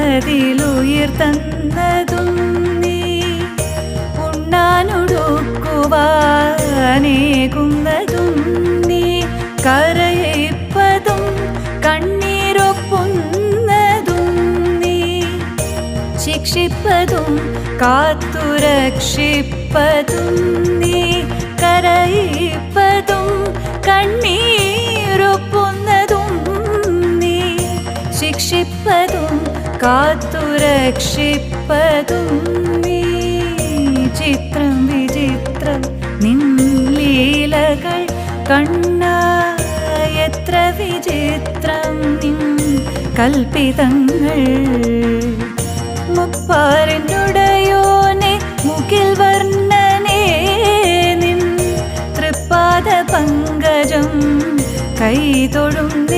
ഉള്ളതിലുയിർ തന്നതും നീ ഉണ്ണാനൊടുക്കുവാനേകുന്നതും നീ കരയിപ്പതും കണ്ണീരൊപ്പുന്നതും നീ ശിക്ഷിപ്പതും കാത്തുരക്ഷിപ്പതും നീ കരയിപ്പതും കണ്ണീരൊപ്പുന്നതും നീ ശിക്ഷിപ്പതും കാത്തുരക്ഷിപ്പതും ചിത്രം വിചിത്രം. നിൻ ലീലകൾ കണ്ണ എത്ര വിചിത്രം. നിൻ കൽപ്പിതങ്ങൾ മുപ്പാറിനുടയോനെ മുകിൽ വർണനേ. നിൻ തൃപ്പാദ പങ്കജം കൈതൊഴുന്നേ